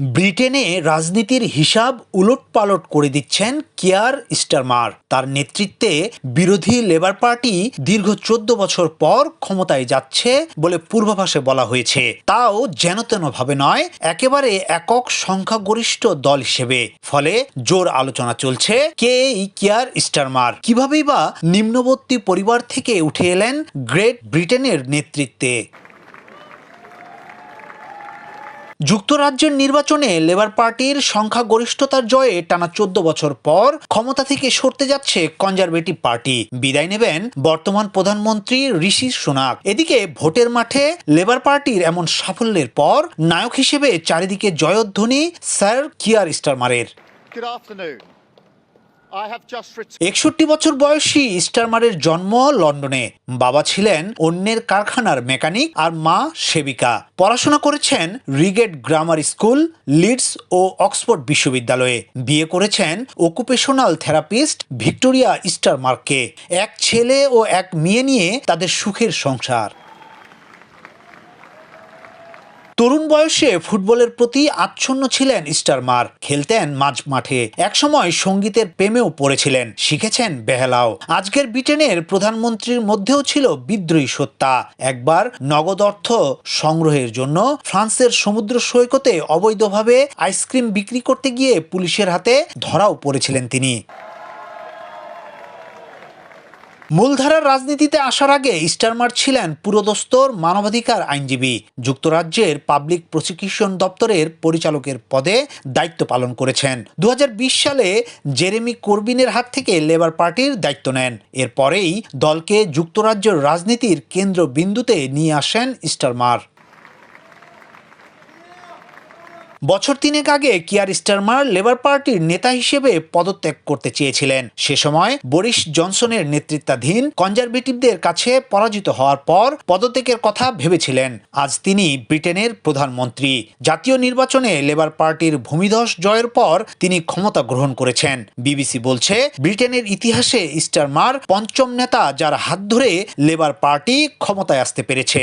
ব্রিটেনে রাজনীতির হিসাব উলটপালট করে দিচ্ছেন কিয়ার স্টারমার। তার নেতৃত্বে বিরোধী লেবার পার্টি দীর্ঘ চোদ্দ বছর পর ক্ষমতায় যাচ্ছে বলে পূর্বাভাসে বলা হয়েছে। তাও যেন ভাবে নয়, একেবারে একক সংখ্যাগরিষ্ঠ দল হিসেবে। ফলে জোর আলোচনা চলছে কে এই কিয়ার স্টারমার? কিভাবেই বা নিম্নবর্তী পরিবার থেকে উঠে এলেন গ্রেট ব্রিটেনের নেতৃত্বে? যুক্তরাজ্যের নির্বাচনে লেবার পার্টির সংখ্যাগরিষ্ঠতার জয়ে টানা চোদ্দ বছর পর ক্ষমতা থেকে সরতে যাচ্ছে কনজারভেটিভ পার্টি। বিদায় নেবেন বর্তমান প্রধানমন্ত্রী ঋষি সোনাক। এদিকে ভোটের মাঠে লেবার পার্টির এমন সাফল্যের পর নায়ক হিসেবে চারিদিকে জয়ধ্বনি স্যার কিয়ার স্টারমারের। Good afternoon. একষট্টি বছর বয়সী স্টারমারের জন্ম লন্ডনে। বাবা ছিলেন অন্যের কারখানার মেকানিক আর মা সেবিকা। পড়াশোনা করেছেন রিগেট গ্রামার স্কুল, লিডস ও অক্সফোর্ড বিশ্ববিদ্যালয়ে। বিয়ে করেছেন অকুপেশনাল থেরাপিস্ট ভিক্টোরিয়া স্টারমার্ককে এক ছেলে ও এক মেয়ে নিয়ে তাদের সুখের সংসার। তরুণ বয়সে ফুটবলের প্রতি আচ্ছন্ন ছিলেন স্টারমার খেলতেন মাঝ মাঠে। একসময় সঙ্গীতের প্রেমেও পড়েছিলেন। শিখেছেন বেহালাও। আজকের ব্রিটেনের প্রধানমন্ত্রীর মধ্যেও ছিল বিদ্রোহী সত্তা। একবার নগদ অর্থ সংগ্রহের জন্য ফ্রান্সের সমুদ্র সৈকতে অবৈধভাবে আইসক্রিম বিক্রি করতে গিয়ে পুলিশের হাতে ধরাও পড়েছিলেন তিনি। মূলধারার রাজনীতিতে আসার আগে স্টারমার ছিলেন পুরোদস্তর মানবাধিকার আইনজীবী। যুক্তরাজ্যের পাবলিক প্রসিকিউশন দপ্তরের পরিচালকের পদে দায়িত্ব পালন করেছেন। দু হাজার বিশ সালে জেরেমি কর্বিনের হাত থেকে লেবার পার্টির দায়িত্ব নেন। এরপরেই দলকে যুক্তরাজ্যের রাজনীতির কেন্দ্রবিন্দুতে নিয়ে আসেন স্টারমার বছর তিনেক আগে কিয়ার স্টারমার লেবার পার্টির নেতা হিসেবে পদত্যাগ করতে চেয়েছিলেন। সে সময় বরিস জনসনের নেতৃত্বাধীন কনজারভেটিভদের কাছে পরাজিত হওয়ার পর পদত্যাগের কথা ভেবেছিলেন। আজ তিনি ব্রিটেনের প্রধানমন্ত্রী। জাতীয় নির্বাচনে লেবার পার্টির ভূমিধস জয়ের পর তিনি ক্ষমতা গ্রহণ করেছেন। বিবিসি বলছে, ব্রিটেনের ইতিহাসে স্টারমার পঞ্চম নেতা যার হাত ধরে লেবার পার্টি ক্ষমতায় আসতে পেরেছে।